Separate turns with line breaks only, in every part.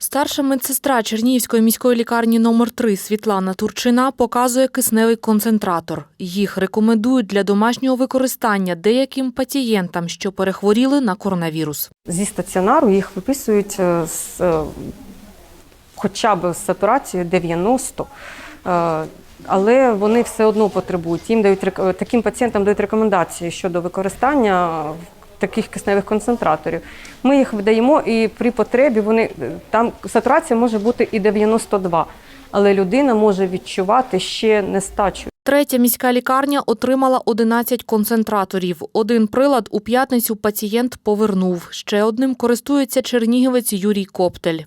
Старша медсестра Чернігівської міської лікарні номер 3 Світлана Турчина показує кисневий концентратор. Їх рекомендують для домашнього використання деяким пацієнтам, що перехворіли на коронавірус.
Зі стаціонару їх виписують е, з, е, хоча б з сатурацією 90, е, але вони все одно потребують. Їм дають таким пацієнтам дають рекомендації щодо використання таких кисневих концентраторів. Ми їх видаємо, і при потребі вони там сатурація може бути і 92, але людина може відчувати ще нестачу.
Третя міська лікарня отримала 11 концентраторів. Один прилад у п'ятницю пацієнт повернув. Ще одним користується чернігівець Юрій Коптель.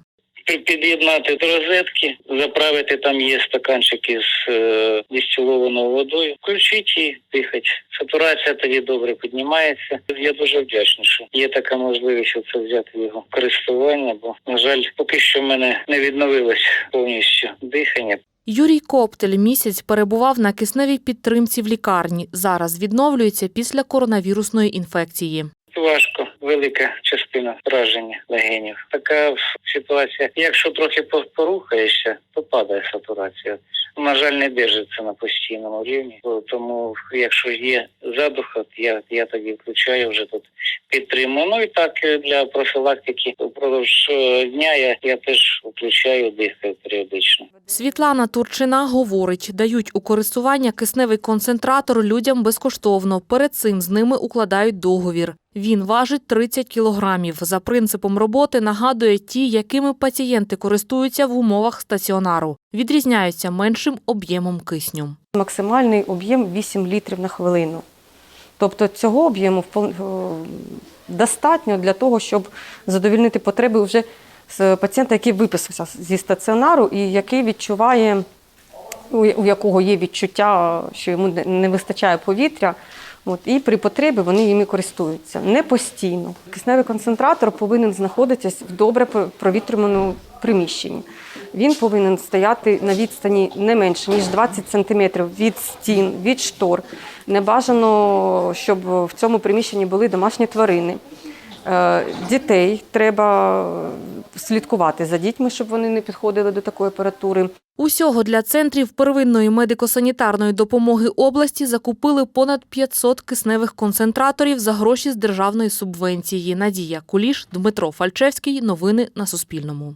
Під- під'єднати до розетки, заправити там є стаканчики з е, дистилованою водою, включити і дихати. Сатурація тоді добре піднімається. Я дуже вдячний, що є така можливість оце взяти його користування, бо на жаль, поки що в мене не відновилось повністю дихання.
Юрій Коптель місяць перебував на кисневій підтримці в лікарні. Зараз відновлюється після коронавірусної інфекції.
Важко, велика частина враження легенів. Така ситуація. Якщо трохи порухаєшся, то падає сатурація. На жаль, не держиться на постійному рівні. Тому, якщо є задух, от я, я тоді включаю вже тут підтримую. Ну і так е, для профілактики впродовж е, дня я, я теж включаю дихаю періодично.
Світлана Турчина говорить, дають у користування кисневий концентратор людям безкоштовно. Перед цим з ними укладають договір. Він важить 30 кілограмів. За принципом роботи нагадує ті, якими пацієнти користуються в умовах стаціонару. Відрізняються меншим об'ємом кисню.
Максимальний об'єм 8 літрів на хвилину. Тобто цього об'єму е, достатньо для того, щоб задовільнити потреби вже пацієнта, який виписався зі стаціонару і який відчуває, у якого є відчуття, що йому не вистачає повітря. От, і при потребі вони їми користуються. Не постійно. Кисневий концентратор повинен знаходитись в добре про- провітрюваному приміщенні. Він повинен стояти на відстані не менше, ніж 20 см від стін, від штор. Не бажано, щоб в цьому приміщенні були домашні тварини. Е, Дітей треба слідкувати за дітьми, щоб вони не підходили до такої апаратури.
Усього для центрів первинної медико-санітарної допомоги області закупили понад 500 кисневих концентраторів за гроші з державної субвенції. Надія Куліш, Дмитро Фальчевський. Новини на Суспільному.